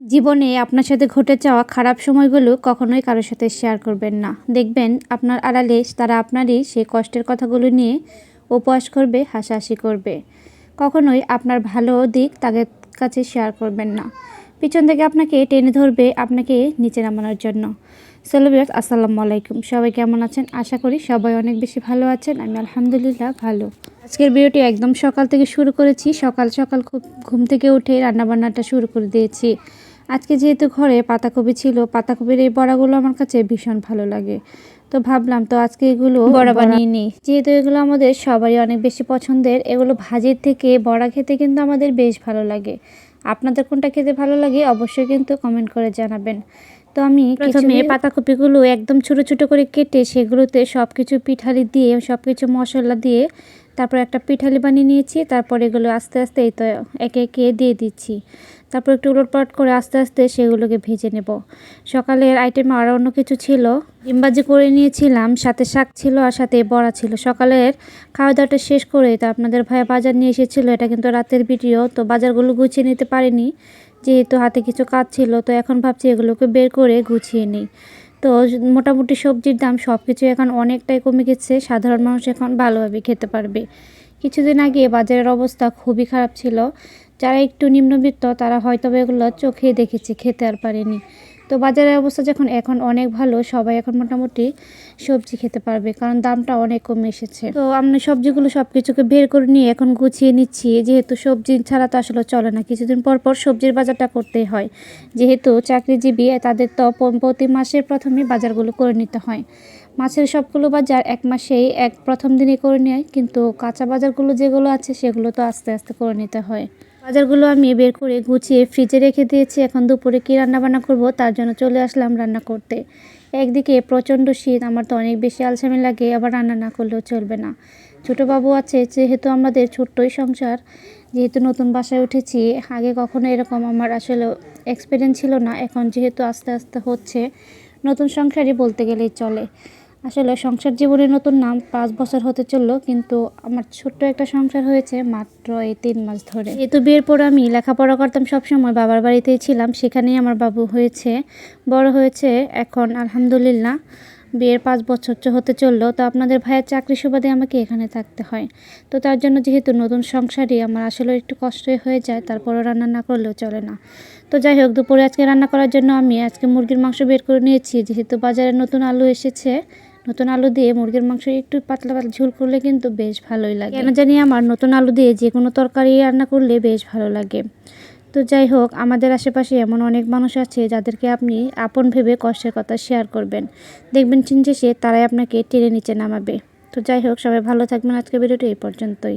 জীবনে আপনার সাথে ঘটে যাওয়া খারাপ সময়গুলো কখনোই কারোর সাথে শেয়ার করবেন না। দেখবেন আপনার আড়ালে তারা আপনারই সেই কষ্টের কথাগুলো নিয়ে উপহাস করবে, হাসাহাসি করবে। কখনোই আপনার ভালো দিক তাদের কাছে শেয়ার করবেন না। পিছন থেকে আপনাকে টেনে ধরবে আপনাকে নিচে নামানোর জন্য। সেলিব্রেট আসসালামু আলাইকুম। সবাই কেমন আছেন? আশা করি সবাই অনেক বেশি ভালো আছেন, আমি আলহামদুলিল্লাহ ভালো। আজকের ভিডিওটি একদম সকাল থেকে শুরু করেছি। সকাল সকাল খুব ঘুম থেকে উঠে রান্নাবান্নাটা শুরু করে দিয়েছি। আজকে যেহেতু ঘরে পাতাকপি ছিল পাতাকপির এই বড়াগুলো আমার কাছে ভীষণ ভালো লাগে। তো ভাবলাম তো আজকে এগুলো বড়া বানিয়ে নিই। যেহেতু এগুলো আমাদের সবারই অনেক বেশি পছন্দের এগুলো ভাজির থেকে বড়া খেতে কিন্তু আমাদের বেশ ভালো লাগে। আপনাদের কোনটা খেতে ভালো লাগে অবশ্যই কিন্তু কমেন্ট করে জানাবেন। তো আমি প্রথমে পাতাকপিগুলো একদম ছোটো ছোটো করে কেটে সেগুলোতে সব কিছু পিঠালি দিয়ে সব কিছু মশলা দিয়ে তারপর একটা পিঠালি বানিয়ে নিয়েছি তারপর এগুলো আস্তে আস্তে এই তো একে একে দিয়ে দিচ্ছি। তারপর একটু উলটপাট করে আস্তে আস্তে সেগুলোকে ভেজে নেব। সকালের আইটেমে আরও অন্য কিছু ছিল। ডিমবাজি করে নিয়েছিলাম, সাথে শাক ছিল আর সাথে বড়া ছিল। সকালের খাওয়া দাওয়াটা শেষ করে তো আপনাদের ভাই বাজার নিয়ে এসেছিল, এটা কিন্তু রাতের ভিডিও তো বাজারগুলো গুছিয়ে নিতে পারিনি। যেহেতু হাতে কিছু কাজ ছিল, তো এখন ভাবছি এগুলোকে বের করে গুছিয়ে নিই। তো মোটামুটি সবজির দাম সব কিছু এখন অনেকটাই কমে গেছে, সাধারণ মানুষ এখন ভালোভাবে খেতে পারবে। কিছুদিন আগে বাজারের অবস্থা খুবই খারাপ ছিল যারা একটু নিম্নবিত্ত, তারা হয়তো এগুলো চোখে দেখেছে, খেতে আর পারেনি। তো বাজারের অবস্থা যখন এখন অনেক ভালো, সবাই এখন মোটামুটি সবজি খেতে পারবে, কারণ দামটা অনেক কমে এসেছে। তো আমরা সবজিগুলো সব কিছুকে বের করে নিয়ে এখন গুছিয়ে নিচ্ছি। যেহেতু সবজি ছাড়া তো আসলে চলে না, কিছুদিন পর পর সবজির বাজারটা করতেই হয়। যেহেতু চাকরিজীবী, তাদের তো প্রতি মাসের প্রথমে বাজারগুলো করে নিতে হয়। মাছের সবগুলো বাজার এক মাসেই, এক প্রথম দিনে করে নেয়, কিন্তু কাঁচা বাজারগুলো যেগুলো আছে, সেগুলো তো আস্তে আস্তে করে নিতে হয়। বাজারগুলো আমি বের করে গুছিয়ে ফ্রিজে রেখে দিয়েছি। এখন দুপুরে কী রান্নাবান্না করব তার জন্য চলে আসলাম রান্না করতে। একদিকে প্রচণ্ড শীত, আমার তো অনেক বেশি আলসামি লাগে, আবার রান্না না করলেও চলবে না। ছোটো বাবু আছে, যেহেতু আমাদের ছোট্টই সংসার, যেহেতু নতুন বাসায় উঠেছি, আগে কখনো এরকম আমার আসলে এক্সপিরিয়েন্স ছিল না, এখন যেহেতু আস্তে আস্তে হচ্ছে, নতুন সংসারই বলতে গেলেই চলে। আসলে সংসার জীবনের নতুন নাম পাঁচ বছর হতে চলল, কিন্তু আমার ছোট্ট একটা সংসার হয়েছে মাত্র এই তিন মাস ধরে। যেহেতু বিয়ের পর আমি লেখাপড়া করতাম সবসময়, বাবার বাড়িতেই ছিলাম, সেখানেই আমার বাবু হয়েছে, বড় হয়েছে, এখন আলহামদুলিল্লাহ বিয়ের পাঁচ বছর হতে চলল। তো আপনাদের ভাইয়ের চাকরি সুবাদে আমাকে এখানে থাকতে হয়। তো তার জন্য যেহেতু নতুন সংসারই, আমার আসলে একটু কষ্টই হয়ে যায়, তারপরও রান্না না করলেও চলে না। তো যাই হোক, দুপুরে আজকে রান্না করার জন্য আমি আজকে মুরগির মাংস বের করে নিয়েছি, যেহেতু বাজারে নতুন আলু এসেছে নতুন আলু দিয়ে মুরগির মাংস একটু পাতলা পাতলা ঝুল করলে কিন্তু বেশ ভালোই লাগে। কেন জানি আমার নতুন আলু দিয়ে যে কোনো তরকারি রান্না করলে বেশ ভালো লাগে। তো যাই হোক, আমাদের আশেপাশে এমন অনেক মানুষ আছে যাদেরকে আপনি আপন ভেবে কষ্টের কথা শেয়ার করবেন। দেখবেন চিনছে সে তারাই আপনাকে টেনে নিচে নামাবে। তো যাই হোক, সবাই ভালো থাকবেন। আজকে ভিডিওটি এই পর্যন্তই।